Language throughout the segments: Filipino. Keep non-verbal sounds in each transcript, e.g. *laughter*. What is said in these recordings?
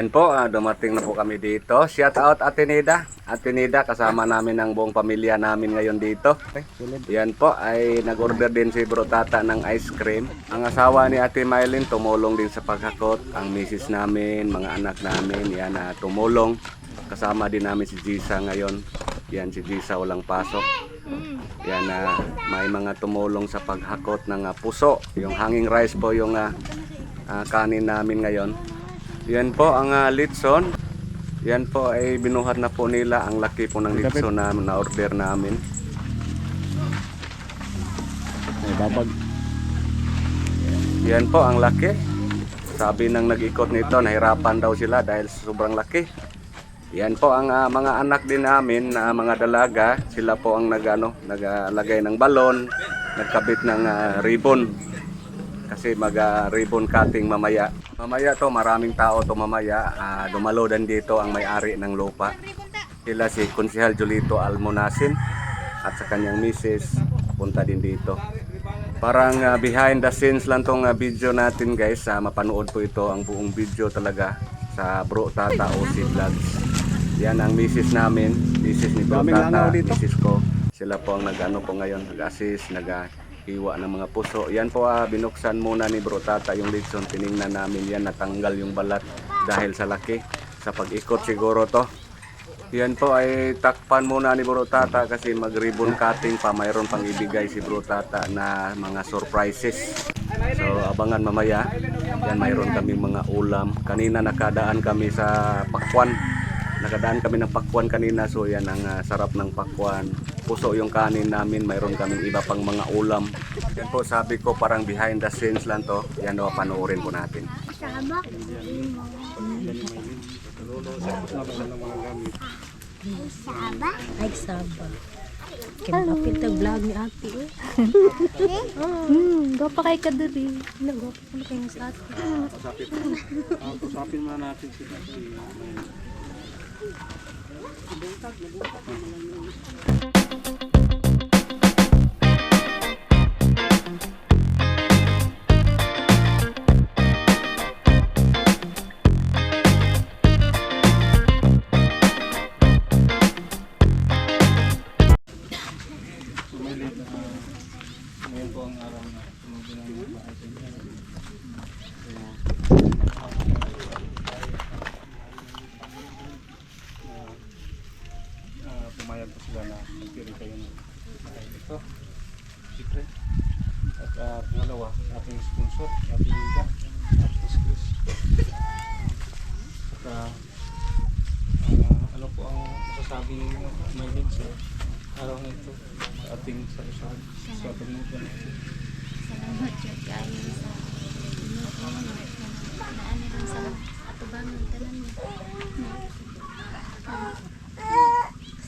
Yan po, ah, dumating na po kami dito. Shout out Atenida. Atenida, kasama namin ang buong pamilya namin ngayon dito. Yan po, ay nag-order din si Bro Tata ng ice cream. Ang asawa ni Ate Mylene tumulong din sa paghakot. Ang misis namin, mga anak namin, yan na tumulong. Kasama din namin si Jisa ngayon. Yan si Jisa walang pasok. Yan na may mga tumulong sa paghakot ng ah, puso. Yung hanging rice po yung ah, ah, kanin namin ngayon. Yan po ang uh, litson. Yan po ay binuhat na po nila ang laki po ng litson na na-order namin. Ay, babag. Yan po ang laki. Sabi ng nag-ikot nito, nahirapan daw sila dahil sobrang laki. Yan po ang ah, mga anak din namin na mga dalaga. Sila po ang nagano, naglagay ng balon, nagkabit ng ah, ribbon. Kasi mag ah, ribbon cutting mamaya. Mamaya to, maraming tao to mamaya. Ah, dumalo din dito ang may-ari ng lupa. Sila si Konsehal Julito Almonasin at sa kanyang misis punta din dito. Parang ah, behind the scenes lang tong ah, video natin guys. Ah, mapanood po ito ang buong video talaga sa Bro Tata OC Vlogs. Yan ang misis namin, misis ni Bro Tata, misis ko. Sila po ang nag-ano po ngayon, nag-assist, nag-hiwa ng mga puso. Yan po ah, binuksan muna ni Bro Tata yung litson. Tiningnan namin yan, natanggal yung balat dahil sa laki. Sa pag-ikot siguro to. Yan po ay takpan muna ni Bro Tata kasi mag-ribbon cutting pa. Mayroon pang ibigay si Bro Tata na mga surprises. So abangan mamaya. Yan mayroon kaming mga ulam. Kanina nakadaan kami sa pakwan. Nakadaan kami ng pakwan kanina. So yan ang ah, sarap ng pakwan. Puso yung kanin namin. Mayroon kaming iba pang mga ulam. Yan po sabi ko parang behind the scenes lang to. Yan o panoorin po natin. Ay, saba. Kaya kapit ang vlog ni ate eh. Hmm, gapa kay ka diri. Nagwapa ko na kayo sa ate. Usapin mo natin sila. Ngayon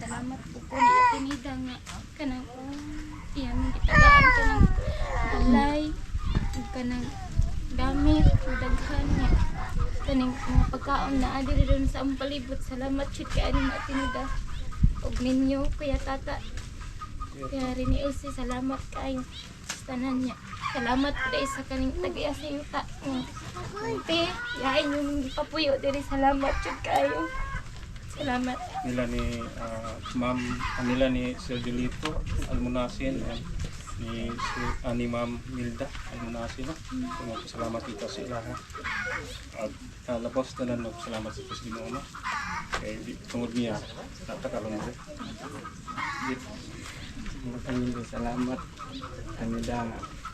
Salamat po po. Ni Atinida nga kanang iyang gitagaan kanang balay ug kanang gamit daghan niya kaning mga pagkaon na adi rin sa among palibot. Salamat jud kay ani Atinida ug ninyo kuya tata. Kaya rin ni Elsie, salamat kayo sa tanan niya. Salamat po dahil sa kaning tagaya sa yuta. Ate, yain yung papuyo diri salamat jud kayo. Salamat. nila ni ah, Ma'am ah, nila ni Sir Julito Almunasin and ni si ah, ni Ma'am Milda Almunasin no. So, magpasalamat kita sa ila ha. At uh, labos na lang salamat sa Ginoo no. Kay di tungod niya natakalon mo. Di Kami salamat. Kami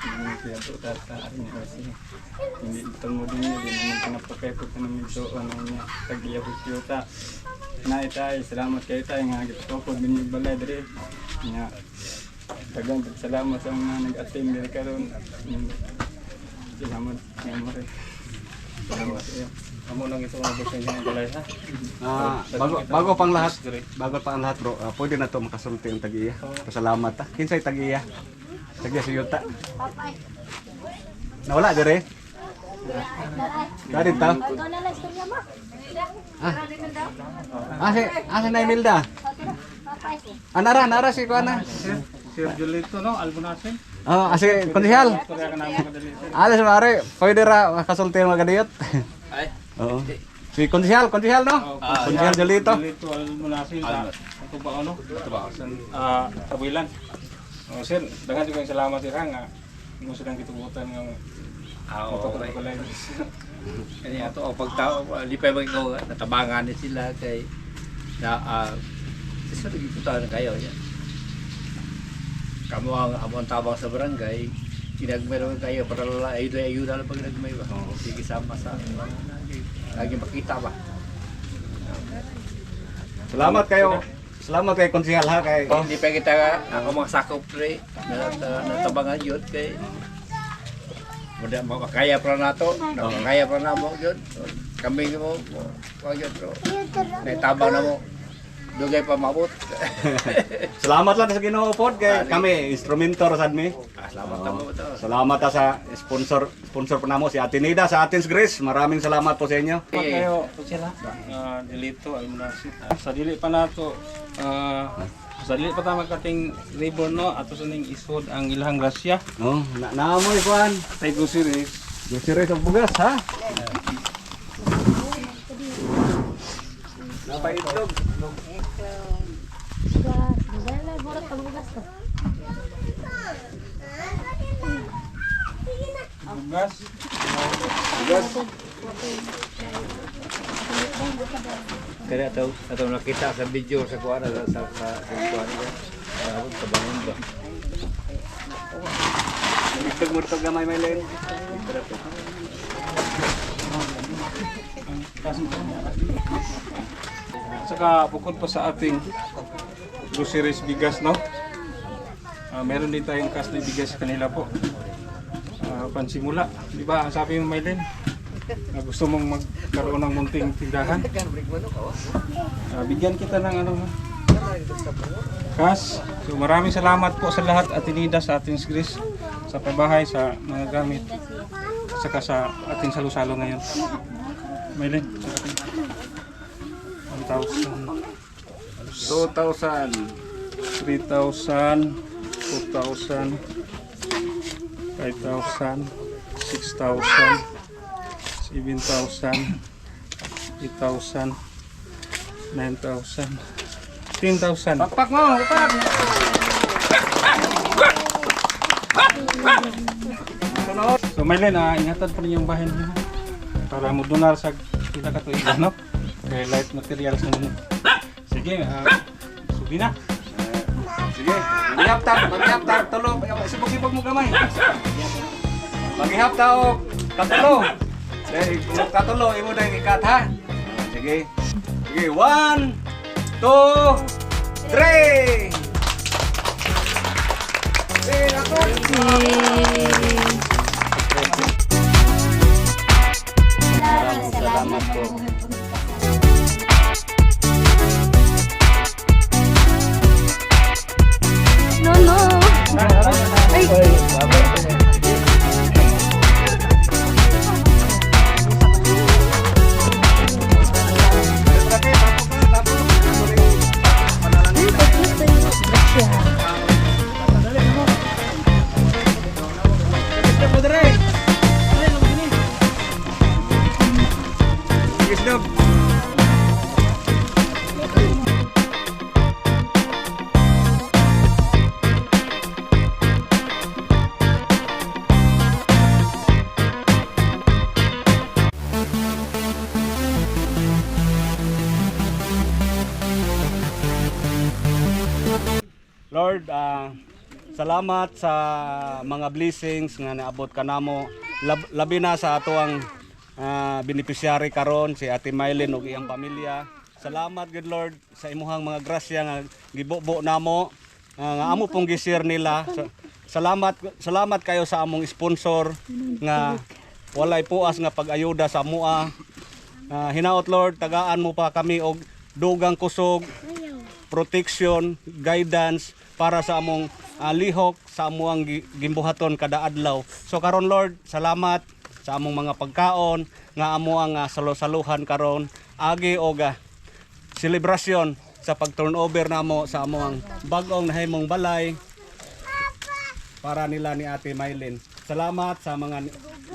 siya po tata ini kasi hindi tungod niya din naman pinapakay po ko namin so ano niya tagiya po siya ta na itay salamat kayo tayo nga gito po binig balay diri nga tagang salamat sa mga nag-attend diri karon Mm. salamat nga mo rin salamat iyo amo nang ito mga gusto niya ang balay ha. Ah, bago bago pang lahat, bago pang lahat bro, ah, pwede na to makasulti ang tagiya. Pasalamat ta. Kinsay tagiya? Tagiya si Yuta. Nawala dire. Dari ta? Ah. Ase, ase na Imelda. Anara, anara si kuana. Sir, Julito, no? Albunasin. Oh. Kaya ka namin kadali. Alas mare, pwede ra makasulti mga kadiyot. Ay, Oo. Si konsehal, konsehal no? Konsehal Jolito. Julito Albunasin ito ba ano? Ito ba? Ah, Tabilan. Oh, sir, dagan juga salamat sir nga. Mo silang gitubutan ng ah, motor okay. ko lang. Kani ato o pagtao, di pa ba ikaw natabangan ni sila kay na ah isa lagi puta na kayo yan. Kamu ang amon tabang sa barangay, kinagmeron kayo para la ayuda ayuda lang pag nagmay ba. Sige sama sa lagi makita ba. Salamat kayo. Salamat kay konsehal ha kay Hindi pa kita ako mga sakop pre na, na, natabangan yun kay Muda makakaya pa nato, nakakaya pa na mo yun. Kami mo, mo yun bro. Naitabang na mo. Dugay pa mabot. *laughs* Salamat lang sa Ginoo pod kay kami instrumentor sad mi. Ah, Salamat na mo. Salamat ta sa sponsor sponsor po namo si Atenida sa Athens Grace. Maraming salamat po sa inyo. Kayo sila. Ah, Dilito Albunasin. Sa dili pa nato ah sa dili pa ta magkating ribbon no ato sa ning isod ang ilahang grasya. No, na naamoy kuan. Tay series. Gusire sa bugas ha. Napaitlog. Bugas. Kaya ito, ito nakita sa video sa kuwan sa sa sa sa kuwan niya. Ano tabangan ba? Itlog mo ito gamay may len. Saka bukod pa sa ating groceries bigas, no? Ah, meron din tayong cash na bigas sa kanila po. Ah, pansimula, di ba? Ang sabi mo, Maylin, na gusto mong magkaroon ng munting tindahan. Ah, bigyan kita ng ano, cash. So maraming salamat po sa lahat at tinida sa ating Gris sa pabahay, sa mga gamit, saka sa ating salo-salo ngayon. Ating 1,000. 2,000. 3,000, 4,000, 5,000, 6,000, 7,000, 8,000, 9,000, 10,000. Pakpak mo, pakpak. So Maylin, ah, ingatan po ninyo yung bahay niyo para mo donar sa kita katuigan, no? Kay light materials na Sige, ah, subi na. Sige, maghihaptag, maghihaptag, tulo. Sibog-sibog mo gamay. Maghihaptag o katulo. Katulo, imo na ikat ha. Sige. Sige, one, two, three. Sige, ako. Salamat po. Salamat sa mga blessings nga naabot ka namo. Lab- labi na sa ato ang ah, beneficiary karon si Ate Mylene ug iyang pamilya. Salamat good Lord sa imuhang mga grasya nga gibubo namo ah, nga amo pong gisir nila. Sa- salamat salamat kayo sa among sponsor nga walay puas nga pag-ayuda sa mua. Ah, hinaot Lord, tagaan mo pa kami og dugang kusog protection, guidance para sa among ah, lihok sa amuang gi- gimbuhaton kada adlaw. So karon Lord, salamat sa among mga pagkaon nga amo ang ah, salo-saluhan karon agi og ah, selebrasyon sa pag-turnover namo sa among bag-ong nahimong balay para nila ni Ate Maylin. Salamat sa mga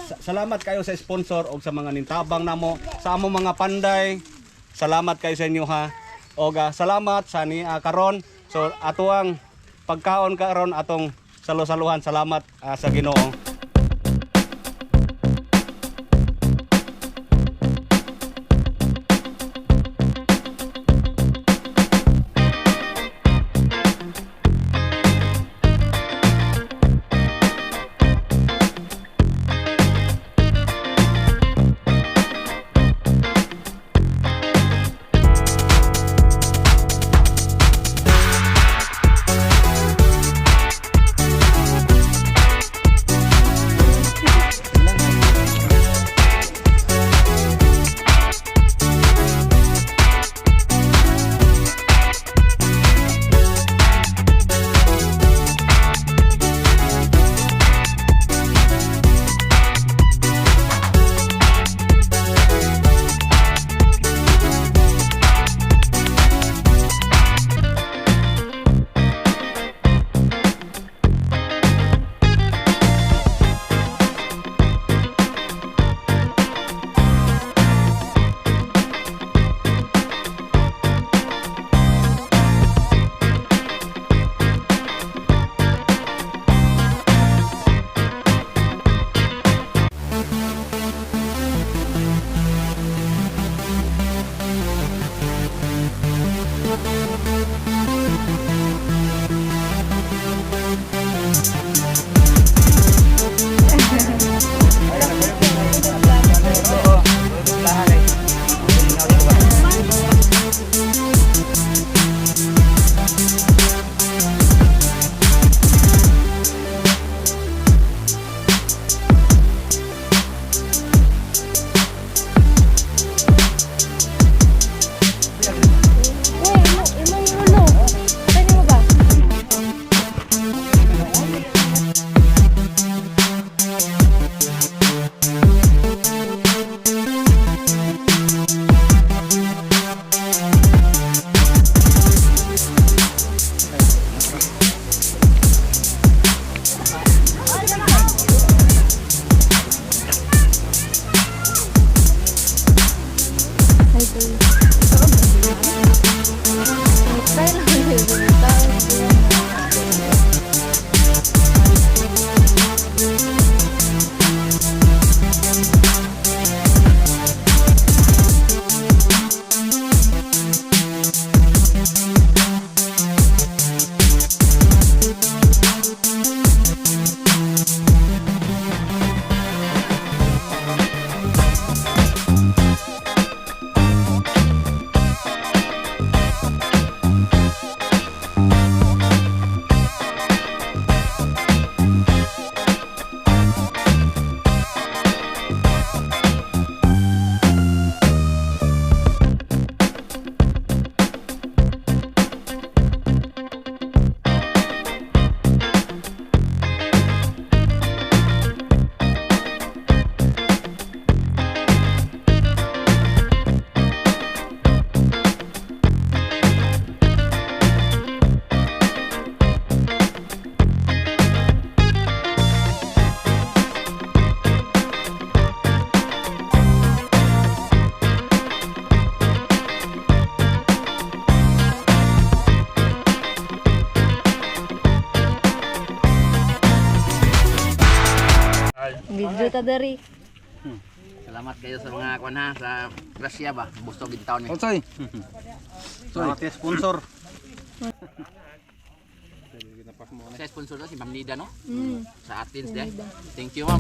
sa- salamat kayo sa sponsor o sa mga nintabang namo sa among mga panday. Salamat kayo sa inyo ha. Og ah, salamat sa ni ah, karon. So ato ang pagkaon karon atong salo-saluhan. Salamat ah, sa Ginoo. Video ta dari. Salamat kayo sa mga kwan ha, sa grasya ba, gusto gid taon ni. Onsoy. *laughs* Salamat *laughs* sa sponsor. Sa sponsor si Ma'am Nida no? Mm. Sa Athens de. Thank you ma'am.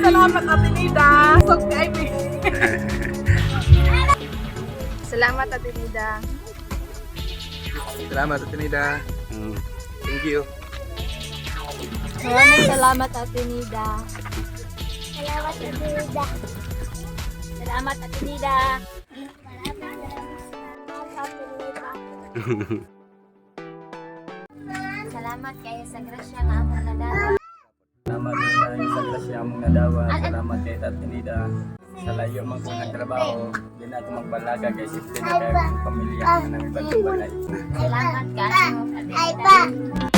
Salamat Ate Nida. Sok kay Salamat Ate Nida. Salamat Ate Nida. Mm. Thank you. Maraming salamat Ate Nida. Salamat Ate Nida. Salamat Ate Nida. Salamat kayo sa grasya nga among nadala. Salamat sa grasya mong nadawa. Salamat kay Ate Nida. Sa layo man ko ng trabaho, di na ako magbalaga kay safety na kayo ng pamilya na ibang balay. Salamat kayo Ate Nida.